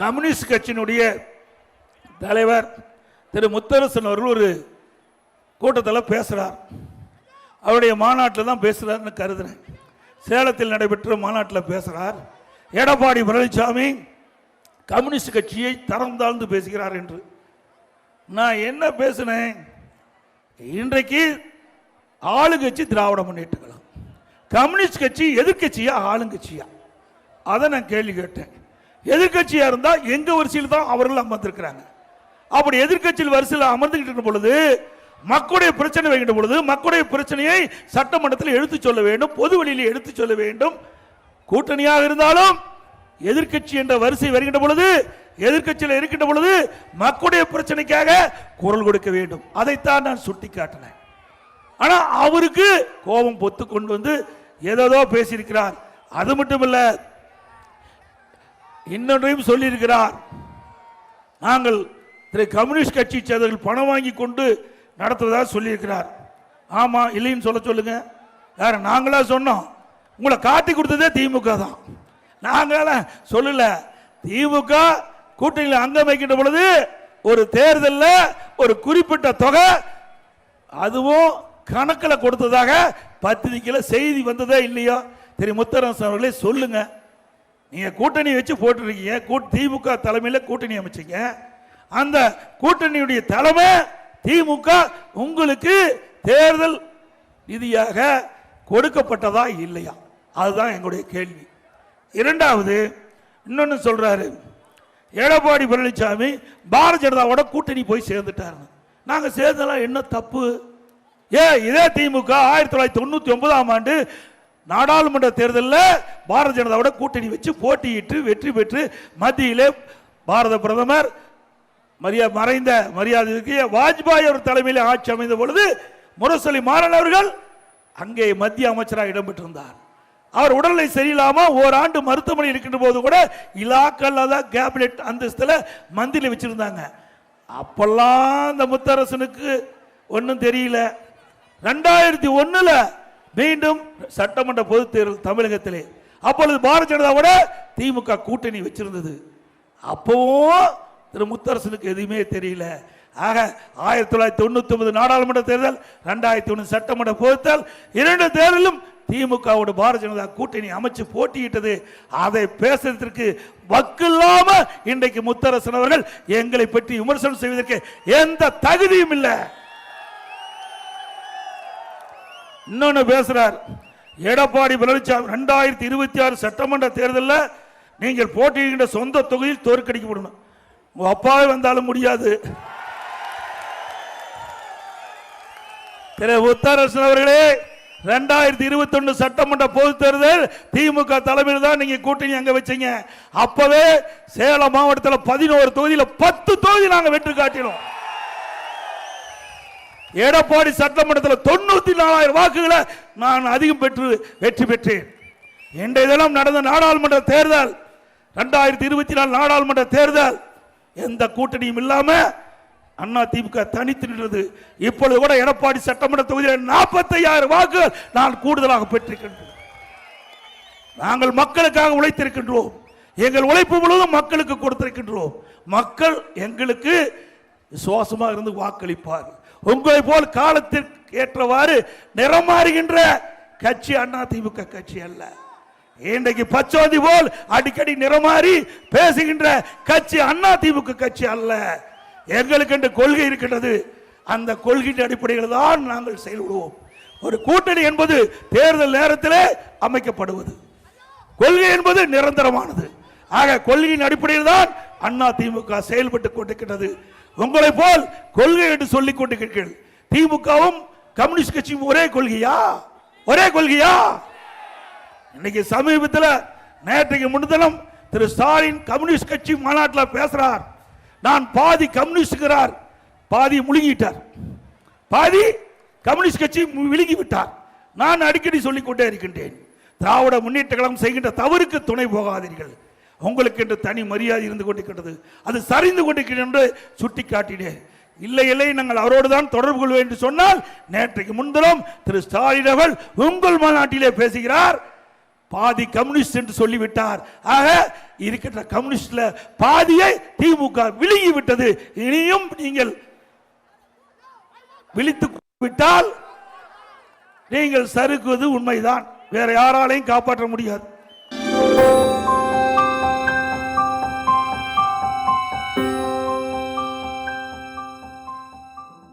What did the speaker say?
Communist கட்சியினுடைய தலைவர் திரு முத்தரசன் அவர்கள் ஒரு கூட்டத்தில் பேசுகிறார் அவருடைய மாநாட்டில் தான் பேசுகிறார்னு கருதுறேன். சேலத்தில் நடைபெற்ற மாநாட்டில் பேசுகிறார் எடப்பாடி பழனிசாமி கம்யூனிஸ்ட் கட்சியை தரம் தாழ்ந்து பேசுகிறார் என்று. நான் என்ன பேசினேன்? இன்றைக்கு ஆளுங்கட்சி திராவிட முன்னேற்ற கழகம் கம்யூனிஸ்ட் கட்சி எதிர்க்கட்சியா? ஆளுங்கட்சியா? அதை நான் கேள்வி கேட்டேன். எதிர்க்கட்சியா இருந்தா எங்க வரிசையில் தான் அவர்கள் அமர்ந்திருக்கிறாங்க அப்படி எதிர்கட்சியில் வரிசையில் அமர்ந்துகிட்டு இருக்கும் பொழுது மக்களுடைய பிரச்சனை வைக்கின்ற பொழுது மக்களுடைய பிரச்சனையை சட்டமன்றத்தில் எடுத்து சொல்ல வேண்டும் பொது வழியில் எடுத்து சொல்ல வேண்டும். கூட்டணியாக இருந்தாலும் எதிர்க்கட்சி என்ற வரிசை வருகின்ற பொழுது எதிர்க்கட்சியில் இருக்கின்ற பொழுது மக்களுடைய பிரச்சனைக்காக குரல் கொடுக்க வேண்டும். அதைத்தான் நான் சுட்டி காட்டினேன் ஆனால் அவருக்கு கோபம் பொத்து கொண்டு வந்து ஏதேதோ பேசியிருக்கிறார். அது மட்டும் இல்லை இன்னொன்றையும் சொல்லியிருக்கிறார். நாங்கள் திரு கம்யூனிஸ்ட் கட்சி சேர்ந்தவர்கள் பணம் வாங்கி கொண்டு நடத்துவதாக சொல்லியிருக்கிறார். ஆமாம் இல்லைன்னு சொல்ல சொல்லுங்க. யார் நாங்களா சொன்னோம். உங்களை காட்டி கொடுத்ததே திமுக தான். நாங்கள சொல்லல. திமுக கூட்டணியில் அங்கம் வைக்கின்ற பொழுது ஒரு தேர்தலில் ஒரு குறிப்பிட்ட தொகை அதுவும் கணக்கில் கொடுத்ததாக பத்திரிக்கையில் செய்தி வந்ததே இல்லையோ? திரு முத்தரசன் அவர்களே சொல்லுங்கள் நீங்க கூட்டணி வச்சு போட்டிருக்கீங்க. கூட்- திமுக தலைமையில் கூட்டணி அமைச்சிங்க. அந்த கூட்டணியுடைய தலைமை திமுக உங்களுக்கு தேர்தல் ரீதியாக கொடுக்கப்பட்டதா இல்லையா? அதுதான் எங்களுடைய கேள்வி. இரண்டாவது இன்னொன்று சொல்றாரு. எடப்பாடி பழனிசாமி பாரதிய ஜனதாவோட கூட்டணி போய் சேர்ந்துட்டாரு நாங்கள் சேர்ந்தெல்லாம் என்ன தப்பு? ஏ இதே திமுக ஆயிரத்தி தொள்ளாயிரத்தி தொண்ணூற்றி ஒன்பதாம் ஆண்டு நாடாளுமன்ற தேர்தலில் பாரதிய ஜனதாவோட கூட்டணி வச்சு போட்டியிட்டு வெற்றி பெற்று மத்தியிலே பாரத பிரதமர் மரியா மறைந்த மரியாதைக்கு வாஜ்பாய் அவர் தலைமையில் ஆட்சி அமைந்த பொழுது முரசொலி மாறன் அவர்கள் அங்கே மத்திய அமைச்சராக இடம்பெற்றிருந்தார். அவர் உடல்நிலை சரியில்லாம ஓராண்டு மருத்துவமனை இருக்கின்ற போது கூட இலாக்கல்ல தான் கேபினெட் அந்தஸ்தில் மந்திரி வச்சிருந்தாங்க. அப்பெல்லாம் அந்த முத்தரசனுக்கு ஒன்றும் தெரியல. ரெண்டாயிரத்தி ஒன்றில் மீண்டும் சட்டமன்ற பொது தேர்தல் தமிழகத்திலே. அப்பொழுது பாரதிய ஜனதாவோட திமுக கூட்டணி வச்சிருந்தது. அப்பவும் திரு முத்தரசனுக்கு எதுவுமே தெரியல. ஆக ஆயிரத்தி தொள்ளாயிரத்தி தொண்ணூத்தி ஒன்பது நாடாளுமன்ற தேர்தல் ரெண்டாயிரத்தி ஒன்று சட்டமன்ற பொதுத்தல் இரண்டு தேர்தலும் திமுகவோட பாரதிய ஜனதா கூட்டணி அமைச்சு போட்டியிட்டது. அதை பேசுறதற்கு வக்கில்லாம இன்றைக்கு முத்தரசன் அவர்கள் எங்களை பற்றி விமர்சனம் செய்வதற்கு எந்த தகுதியும் இல்லை. இன்னொன்னு பேசுறார். எடப்பாடி பழனிசாமி ரெண்டாயிரத்தி இருபத்தி ஆறு சட்டமன்ற தேர்தலில் நீங்கள் போட்டியிடுகின்ற சொந்த தொகுதியில் தோற்கடிக்கப்படணும் உங்க அப்பாவே வந்தாலும் முடியாது. திரு முத்தரசன் அவர்களே ரெண்டாயிரத்தி இருபத்தி ஒன்று சட்டமன்ற பொது தேர்தல் திமுக தலைமையில் தான் நீங்க கூட்டணி அங்க வச்சீங்க. அப்பவே சேலம் மாவட்டத்தில் பதினோரு தொகுதியில பத்து தொகுதி நாங்க வெற்றி காட்டினோம். எடப்பாடி சட்டமன்றத்தில் தொண்ணூத்தி நாலாயிரம் வாக்குகளை நான் அதிகம் பெற்று வெற்றி பெற்றேன். இன்றைய தினம் நடந்த நாடாளுமன்ற தேர்தல் ரெண்டாயிரத்தி இருபத்தி நாலு நாடாளுமன்ற தேர்தல் எந்த கூட்டணியும் இல்லாம அண்ணா திமுக தனித்து நின்றது. இப்பொழுது கூட எடப்பாடி சட்டமன்ற தொகுதியில் நாற்பத்தையாயிரம் வாக்குகள் நான் கூடுதலாக பெற்றிருக்கின்றோம் நாங்கள் மக்களுக்காக உழைத்திருக்கின்றோம். எங்கள் உழைப்பு முழுவதும் மக்களுக்கு கொடுத்திருக்கின்றோம். மக்கள் எங்களுக்கு விசுவாசமாக இருந்து வாக்களிப்பார்கள். உங்களை போல் காலத்திற்கு ஏற்றவாறு நிறமாறுகின்ற கட்சி அண்ணா திமுக கட்சி அல்ல. இன்றைக்கு பச்சோதி போல் அடிக்கடி நிறமாறி பேசுகின்ற கட்சி அண்ணா திமுக கட்சி அல்ல. எங்களுக்கு என்ற கொள்கை இருக்கின்றது. அந்த கொள்கையின் அடிப்படையில் தான் நாங்கள் செயல்படுவோம். ஒரு கூட்டணி என்பது தேர்தல் நேரத்திலே அமைக்கப்படுவது. கொள்கை என்பது நிரந்தரமானது. ஆக கொள்கையின் அடிப்படையில் தான் அண்ணா திமுக செயல்பட்டு கொண்டிருக்கின்றது. உங்களை போல் கொள்கை என்று சொல்லிக் கொண்டிருக்கிறீர்கள். திமுகவும் கம்யூனிஸ்ட் கட்சியும் ஒரே கொள்கையா? ஒரே கொள்கையா? இன்னைக்கு சமீபத்தில் நேற்றைக்கு முன்தினம் திரு ஸ்டாலின் கம்யூனிஸ்ட் கட்சி மாநாட்டில் பேசுறார். நான் பாதி கம்யூனிஸ்டுகிறார் பாதி முழுகிட்டார் பாதி கம்யூனிஸ்ட் கட்சி விழுங்கி விட்டார் நான் அடிக்கடி சொல்லிக் கொண்டே இருக்கின்றேன். திராவிட முன்னேற்ற கழகம் செய்கின்ற தவறுக்கு துணை போகாதீர்கள். உங்களுக்கு என்று தனி மரியாதை இருந்து கொண்டிருக்கிறது அது சரிந்து கொண்டிருக்கிறது என்று சுட்டி காட்டினேன் இல்லை இல்லை நாங்கள் அவரோடு தான் தொடர்பு கொள்வோம் என்று சொன்னால் நேற்றைக்கு முன்தினம் திரு ஸ்டாலின் அவர்கள் உங்கள் மாநாட்டிலே பேசுகிறார். பாதி கம்யூனிஸ்ட் என்று சொல்லிவிட்டார். ஆக இருக்கின்ற கம்யூனிஸ்ட்ல பாதியை திமுக விழுங்கி விட்டது இனியும் நீங்கள் விழித்து விட்டால் நீங்கள் சறுக்குவது உண்மைதான். வேற யாராலையும் காப்பாற்ற முடியாது.